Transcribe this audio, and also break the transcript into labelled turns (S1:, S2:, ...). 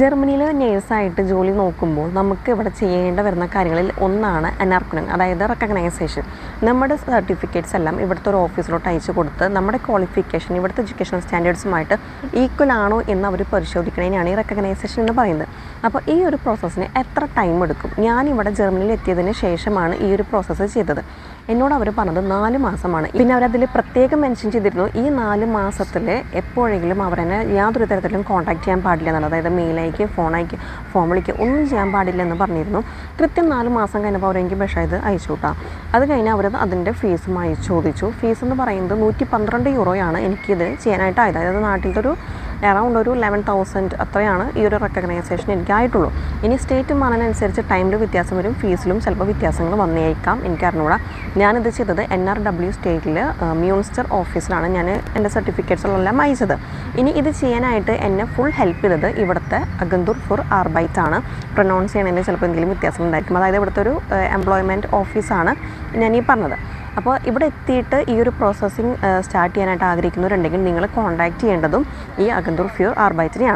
S1: ജർമ്മനിയിൽ നേഴ്സായിട്ട് ജോലി നോക്കുമ്പോൾ നമുക്ക് ഇവിടെ ചെയ്യേണ്ട വരുന്ന കാര്യങ്ങളിൽ ഒന്നാണ് അനാർക്കുനിങ് അതായത് റെക്കഗ്നൈസേഷൻ നമ്മുടെ സർട്ടിഫിക്കറ്റ്സ് എല്ലാം ഇവിടുത്തെ ഒരു ഓഫീസിലോട്ട് അയച്ചു കൊടുത്ത് നമ്മുടെ ക്വാളിഫിക്കേഷൻ ഇവിടുത്തെ എഡ്യൂക്കേഷൻ സ്റ്റാൻഡേർഡ്സുമായിട്ട് ഈക്വൽ ആണോ എന്ന് അവർ പരിശോധിക്കുന്നതിനാണ് ഈ റെക്കഗ്നൈസേഷൻ എന്ന് പറയുന്നത്. അപ്പോൾ ഈ ഒരു പ്രോസസ്സിന് എത്ര ടൈം എടുക്കും? ഞാൻ ഇവിടെ ജർമ്മനിയിൽ എത്തിയതിന് ശേഷമാണ് ഈ ഒരു പ്രോസസ്സ് ചെയ്തത്. എന്നോട് അവർ പറഞ്ഞത് നാല് മാസമാണ്. പിന്നെ അവരതിൽ പ്രത്യേകം മെൻഷൻ ചെയ്തിരുന്നു ഈ നാല് മാസത്തിൽ എപ്പോഴെങ്കിലും അവരെന്നെ യാതൊരു തരത്തിലും കോൺടാക്ട് ചെയ്യാൻ പാടില്ല എന്നുള്ളത് അതായത് മെയിലയക്ക് ഫോണയക്ക് ഫോൺ അയക്കുക ഫോൺ വിളിക്കുക ഒന്നും ചെയ്യാൻ പാടില്ലെന്ന് പറഞ്ഞിരുന്നു. കൃത്യം നാല് മാസം കഴിഞ്ഞപ്പോൾ അവരെനിക്ക് ഇത് അയച്ചു കൂട്ടാം അത് കഴിഞ്ഞ് അവരത് അതിന്റെ ഫീസും അയച്ചു ചോദിച്ചു. ഫീസ് എന്ന് പറയുന്നത് നൂറ്റി പന്ത്രണ്ട് യൂറോയാണ് എനിക്കിത് ചെയ്യാനായിട്ടായത് അതായത് നാട്ടിലത്തെ ഒരു അറൗണ്ട് ഒരു ലെവൻ തൗസൻഡ് അത്രയാണ് ഈ ഒരു റെക്കഗ്നൈസേഷൻ എനിക്കായിട്ടുള്ളൂ ഇനി സ്റ്റേറ്റ് മാറുന്നതിനനുസരിച്ച് ടൈമിൽ വ്യത്യാസം വരും ഫീസിലും ചിലപ്പോൾ വ്യത്യാസങ്ങൾ വന്നേക്കാം. എനിക്ക് അറിഞ്ഞൂടാ. ഞാനിത് ചെയ്തത് എൻ ആർ ഡബ്ല്യു സ്റ്റേറ്റിൽ മ്യൂൺസ്റ്റർ ഓഫീസിലാണ് ഞാൻ എന്റെ സർട്ടിഫിക്കറ്റ്സുകളെല്ലാം അയച്ചത്. ഇനി ഇത് ചെയ്യാനായിട്ട് എന്നെ ഫുൾ ഹെൽപ്പ് ചെയ്തത് ഇവിടുത്തെ അഗന്തൂർ ഫുർ ആണ്. പ്രൊനൗൺസ് ചെയ്യണതിന് ചിലപ്പോൾ എന്തെങ്കിലും വ്യത്യാസം ഉണ്ടായിരിക്കും. അതായത് ഇവിടുത്തെ ഒരു എംപ്ലോയ്മെന്റ് ഓഫീസാണ് ഞാൻ ഈ പറഞ്ഞത്. അപ്പോൾ ഇവിടെ എത്തിയിട്ട് ഈ ഒരു പ്രോസസ്സിങ് സ്റ്റാർട്ട് ചെയ്യാനായിട്ട് ആഗ്രഹിക്കുന്നവരുണ്ടെങ്കിൽ നിങ്ങൾ കോൺടാക്ട് ചെയ്യേണ്ടതും ഈ അഗന്തൂർ ഫ്യൂർ ആർബൈറ്റിനെയാണ്